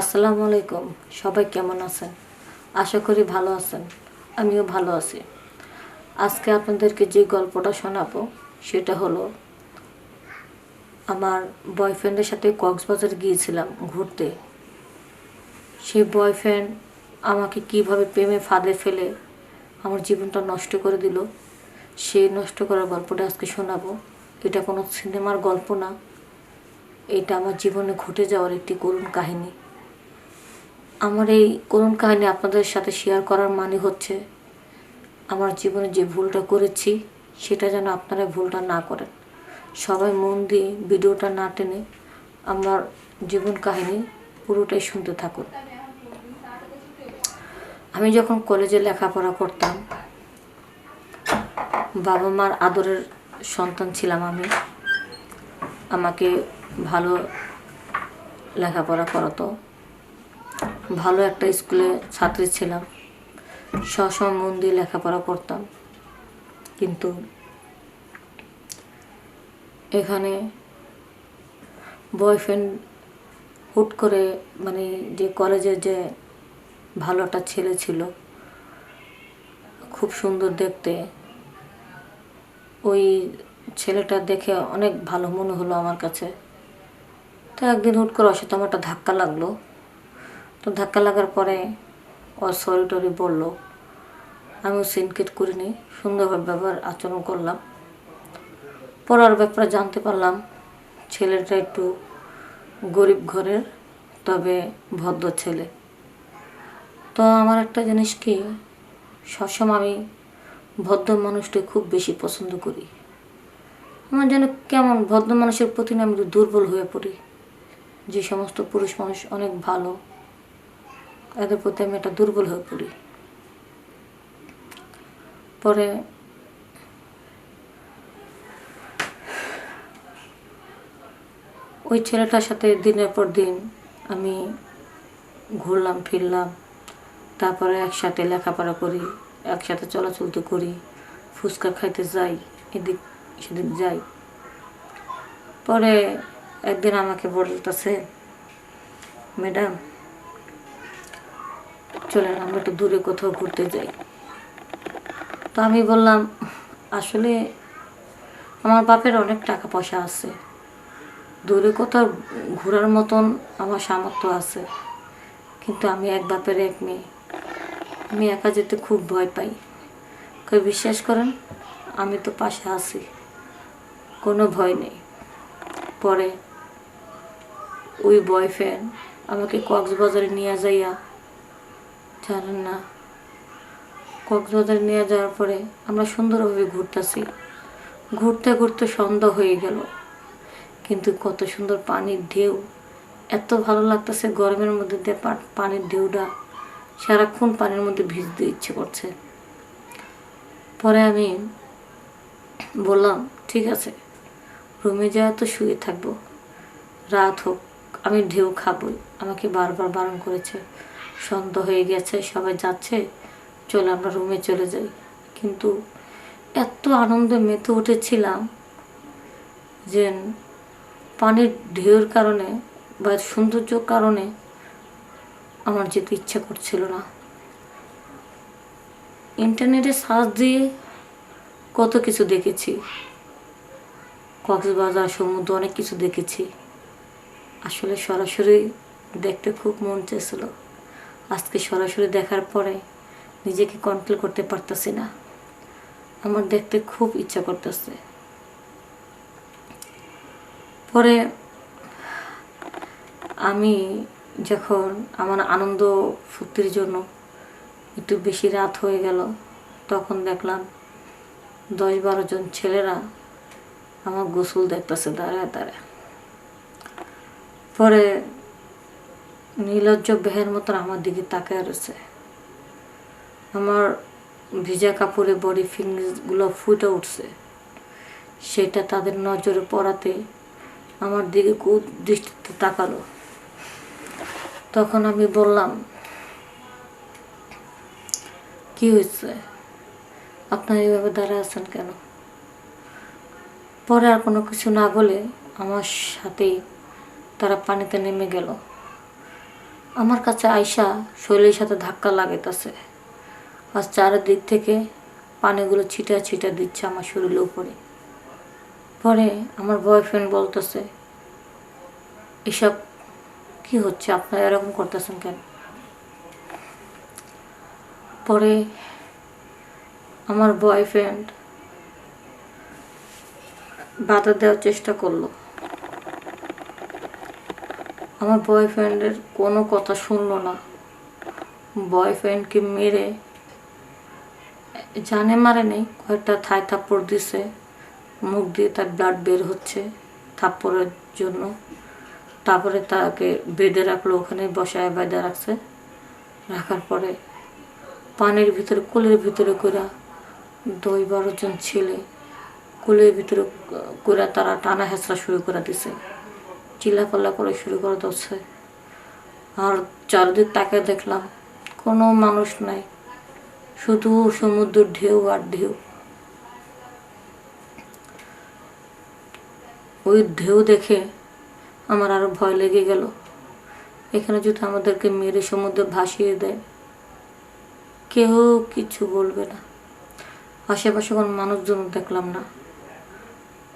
আসসালামু আলাইকুম। সবাই কেমন আছেন? আশা করি ভালো আছেন। আমিও ভালো আছি। আজকে আপনাদেরকে যে গল্পটা শোনাবো, সেটা হলো, আমার বয়ফ্রেন্ডের সাথে কক্সবাজার গিয়েছিলাম ঘুরতে। সেই বয়ফ্রেন্ড আমাকে কীভাবে প্রেমে ফাঁদে ফেলে আমার জীবনটা নষ্ট করে দিল সেই নষ্ট করার গল্পটা আজকে শোনাবো। এটা কোনো সিনেমার গল্প না। এটা আমার জীবনে ঘটে যাওয়ার একটি করুণ কাহিনী। আমার এই করুণ কাহিনী আপনাদের সাথে শেয়ার করার মানে হচ্ছে, আমার জীবনে যে ভুলটা করেছি, সেটা যেন আপনারা ভুলটা না করেন। সবাই মন দিয়ে ভিডিওটা না টেনে আমার জীবন কাহিনী পুরোটাই শুনতে থাকুন। আমি যখন কলেজে লেখাপড়া করতাম, বাবা মার আদরের সন্তান ছিলাম আমি। আমাকে ভালো লেখাপড়া করাতো। ভালো একটা স্কুলে ছাত্রী ছিলাম। সবসময় মন দিয়ে লেখাপড়া করতাম। কিন্তু এখানে বয়ফ্রেন্ড হুট করে মানে যে কলেজে যে ভালো একটা ছেলে ছিল, খুব সুন্দর দেখতে, ওই ছেলেটা দেখে অনেক ভালো মনে হলো আমার কাছে। তো একদিন হুট করে আমার একটা ধাক্কা লাগল। তো ধাক্কা লাগার পরে ও সরি টরি বলল। আমি সিনকেট করিনি, সুন্দরভাবে ব্যবহার আচরণ করলাম। পড়ার ব্যাপারে জানতে পারলাম, ছেলেটা একটু গরিব ঘরের, তবে ভদ্র ছেলে। তো আমার একটা জিনিস কি, সবসময় আমি ভদ্র মানুষকে খুব বেশি পছন্দ করি। আমার যেন কেমন ভদ্র মানুষের প্রতি আমি দুর্বল হয়ে পড়ি। যে সমস্ত পুরুষ মানুষ অনেক ভালো এদের প্রতি আমি একটা দুর্বল হয়ে পড়ি। পরে ওই ছেলেটার সাথে দিনের পর দিন আমি ঘুরলাম, ফিরলাম, তারপরে একসাথে লেখাপড়া করি, একসাথে চলাচল তো করি, ফুচকা খাইতে যাই, এদিক সেদিক যাই। পরে একদিন আমাকে বলতেছে, ম্যাডাম চলেন আমরা একটু দূরে কোথাও ঘুরতে যাই। তো আমি বললাম, আসলে আমার বাপের অনেক টাকা পয়সা আছে। দূরে কোথাও ঘোরার মতন আমার সামর্থ্য আছে। কিন্তু আমি এক বাপের এক মেয়ে। আমি একা যেতে খুব ভয় পাই। কেউ বিশ্বাস করেন, আমি তো পাশে আছি। কোনো ভয় নেই। পরে ওই বয়ফ্রেন্ড আমাকে কক্সবাজারে নিয়ে যাইয়া জানেন না। কক্সবাজারে নিয়ে যাওয়ার পরে আমরা সুন্দরভাবে ঘুরতেছি। ঘুরতে ঘুরতে সন্ধ্যা হয়ে গেল। কিন্তু কত সুন্দর পানির ঢেউ। এত ভালো লাগতেছে গরমের মধ্যে দিয়ে পানির ঢেউটা। সারাক্ষণ পানির মধ্যে ভিজতে ইচ্ছে করছে। পরে আমি বললাম, ঠিক আছে, রুমে যাওয়া তো শুয়ে থাকব। রাত হোক, আমি ঢেউ খাবই। আমাকে বারবার বারণ করেছে। সন্ধ্যা হয়ে গেছে, সবাই যাচ্ছে, চলে আমরা রুমে চলে যাই। কিন্তু এত আনন্দে মেতে উঠেছিলাম যে পানির ঢেউর কারণে বা সৌন্দর্যর কারণে আমার যেতে ইচ্ছে করছিল না। ইন্টারনেটে সার্চ দিয়ে কত কিছু দেখেছি। কক্সবাজার, সমুদ্র অনেক কিছু দেখেছি। আসলে সরাসরি দেখতে খুব মন চেয়েছিল। আজকে সরাসরি দেখার পরে নিজেকে কন্ট্রোল করতে পারতেছি না। আমার দেখতে খুব ইচ্ছা করতেছে। পরে আমি যখন আমার আনন্দ ফুর্তির জন্য একটু বেশি রাত হয়ে গেল, তখন দেখলাম দশ বারো জন ছেলেরা আমার গোসল দেখতেছে দাঁড়ায় দাঁড়ায়। পরে নীলজ্জ বেহের মতন আমার দিকে তাকায় রয়েছে। আমার ভিজা কাপড়ে বডি ফিঙ্গারগুলো ফুটে উঠছে। সেটা তাদের নজরে পড়াতে আমার দিকে খুব দৃষ্টিতে তাকালো। তখন আমি বললাম, কি হয়েছে? আপনার এইভাবে দাঁড়ায় আছেন কেন? পরে আর কোনো কিছু না বলে আমার সাথেই তারা পানিতে নেমে গেল। আমার কাছে আয়সা শৈলের সাথে ধাক্কা লাগাইতেছে। আর চারিদিক থেকে পানিগুলো ছিটা ছিটা দিচ্ছে আমার শরীরের উপরে। পরে আমার বয়ফ্রেন্ড বলতেছে, এসব কি হচ্ছে? আপনারা এরকম করতেছেন কেন? পরে আমার বয়ফ্রেন্ড বাধা দেওয়ার চেষ্টা করল। আমার বয়ফ্রেন্ডের কোনো কথা শুনলো না। বয়ফ্রেন্ডকে মেরে, জানে মারে নেই, কয়েকটা থাই থাপ্পড় দিছে, মুখ দিয়ে তার ব্লাড বের হচ্ছে থাপ্পড়ের জন্য। তারপরে তাকে বেঁধে রাখল, ওখানে বসায় বেঁধে রাখছে। রাখার পরে পানির ভিতরে, কুলের ভিতরে করে দশ বারো জন ছেলে, কুলের ভিতরে করে তারা টানা হেঁচড়া শুরু করে দিছে। চিল্লাপাল্লা করে শুরু করে দিচ্ছে। আর চারিদিক তাকে দেখলাম, কোনো মানুষ নাই, শুধু সমুদ্রের ঢেউ আর ঢেউ। ওই ঢেউ দেখে আমার আরও ভয় লেগে গেল। এখানে যদি আমাদেরকে মেরে সমুদ্রে ভাসিয়ে দেয়, কেউ কিছু বলবে না। আশেপাশে কোনো মানুষজন দেখলাম না।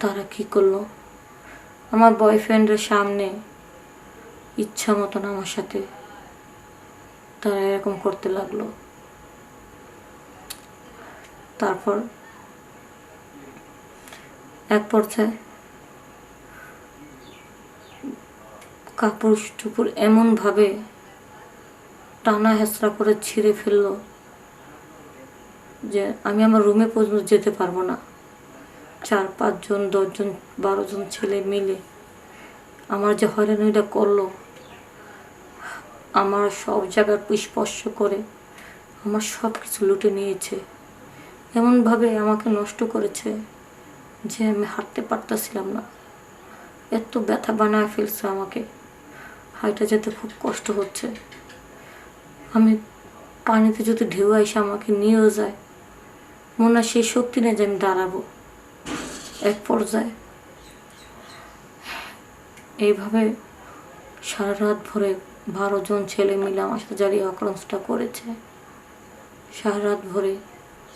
তারা কি করল? আমার বয়ফ্রেন্ডের সামনে ইচ্ছা মতন আমার সাথে তারা এরকম করতে লাগল। তারপর এক পর্যায়ে কাপড় টুপুর এমনভাবে টানা হেঁচড়া করে ছিঁড়ে ফেলল যে আমি আমার রুমে পর্যন্ত যেতে পারব না। চার, পাঁচজন, দশজন বারো জন ছেলে মিলে আমার যে হয়রানিটা করল, আমার সব জায়গায় স্পর্শ করে আমার সব কিছু লুটে নিয়েছে। এমনভাবে আমাকে নষ্ট করেছে যে আমি হাঁটতে পারতেছিলাম না। এত ব্যথা বানায় ফেলছে আমাকে। হাইটা যেতে খুব কষ্ট হচ্ছে। আমি পানিতে যদি ঢেউ এসে আমাকে নিয়েও যায়। মনে হয় সেই শক্তি নেই যে আমি দাঁড়াবো। এক পর্যায়ে। এইভাবে সারা রাত ভরে বারো জন ছেলে মিলে আমার সাথে জারি আক্রমণটা করেছে। সারা রাত ভরে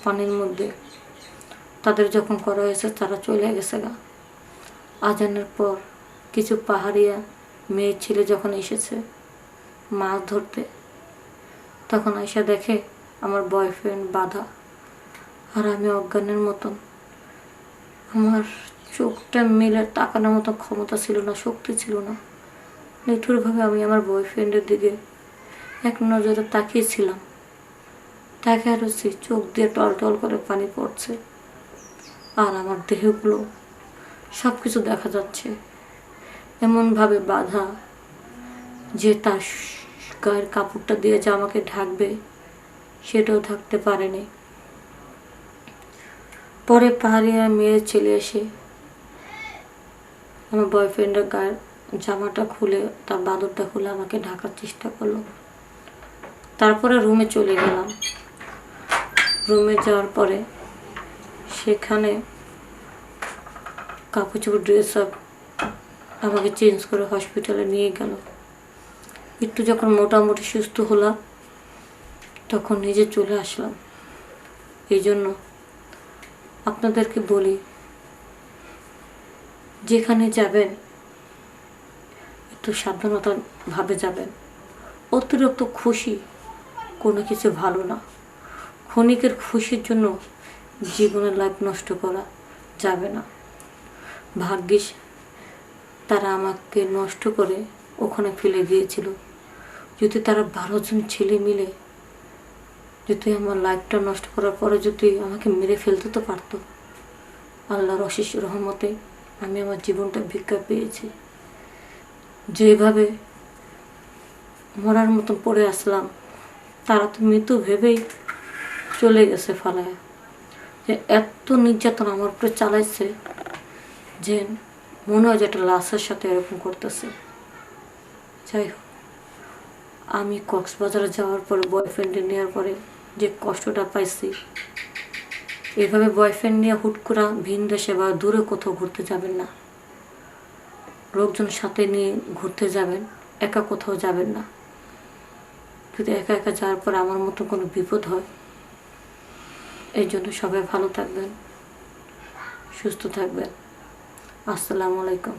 পানির মধ্যে তাদের যখন করা হয়েছে, তারা চলে গেছে গা। আজানের পর কিছু পাহাড়িয়া মেয়ে ছেলে যখন এসেছে মাছ ধরতে, তখন এসে দেখে আমার বয়ফ্রেন্ড বাধা। আর আমি অজ্ঞানের মতন আমার চোখটা মিলে তাকানোর মতো ক্ষমতা ছিল না, শক্তি ছিল না। নিঠুরভাবে আমি আমার বয়ফ্রেন্ডের দিকে এক নজরে তাকিয়েছিলাম। তাকে আর হচ্ছে চোখ দিয়ে টল টল করে পানি পড়ছে। আর আমার দেহগুলো সব কিছু দেখা যাচ্ছে। এমনভাবে বাধা যে তার গায়ের কাপড়টা দিয়ে যে আমাকে ঢাকবে, সেটাও থাকতে পারেনি। পরে পাহাড়িয়া মেয়ে ছেলে এসে আমার বয়ফ্রেন্ডের গায়ের জামাটা খুলে তার বাদরটা খুলে আমাকে ঢাকার চেষ্টা করল। তারপরে রুমে চলে গেলাম। রুমে যাওয়ার পরে সেখানে কাপড় চোপড় ড্রেস সব আমাকে চেঞ্জ করে হসপিটালে নিয়ে গেল। একটু যখন মোটামুটি সুস্থ হলাম, তখন নিজে চলে আসলাম। এই জন্য আপনাদেরকে বলি, যেখানে যাবেন, একটু সাবধানতা ভাবে যাবেন। অতিরিক্ত খুশি কোনো কিছু ভালো না। ক্ষণিকের খুশির জন্য জীবনের লাইফ নষ্ট করা যাবে না। ভাগ্যিস তারা আমাকে নষ্ট করে ওখানে ফেলে দিয়েছিল। যদি তারা বারোজন ছেলে মিলে যদি আমার লাইফটা নষ্ট করার পরে যদি আমাকে মেরে ফেলতে তো পারতো। আল্লাহর অশেষ রহমতে আমি আমার জীবনটা ভিক্ষা পেয়েছি। যেভাবে মরার মতন পড়ে আসলাম, তারা তো মৃত্যু ভেবেই চলে গেছে ফালায়। যে এত নির্যাতন আমার উপরে চালাইছে যে মনে হয় যে একটা লাশের সাথে এরকম করতেছে। যাই হোক, আমি কক্সবাজারে যাওয়ার পরে বয়ফ্রেন্ডে নেওয়ার পরে যে কষ্টটা পাইছি। এভাবে বয়ফ্রেন্ড নিয়ে হুট করা ভিন দেশে বা দূরে কোথাও ঘুরতে যাবেন না। লোকজন সাথে নিয়ে ঘুরতে যাবেন, একা কোথাও যাবেন না। যদি একা একা যাওয়ার পর আমার মতো কোনো বিপদ হয়, এই জন্য সবাই ভালো থাকবেন, সুস্থ থাকবেন। আসসালামু আলাইকুম।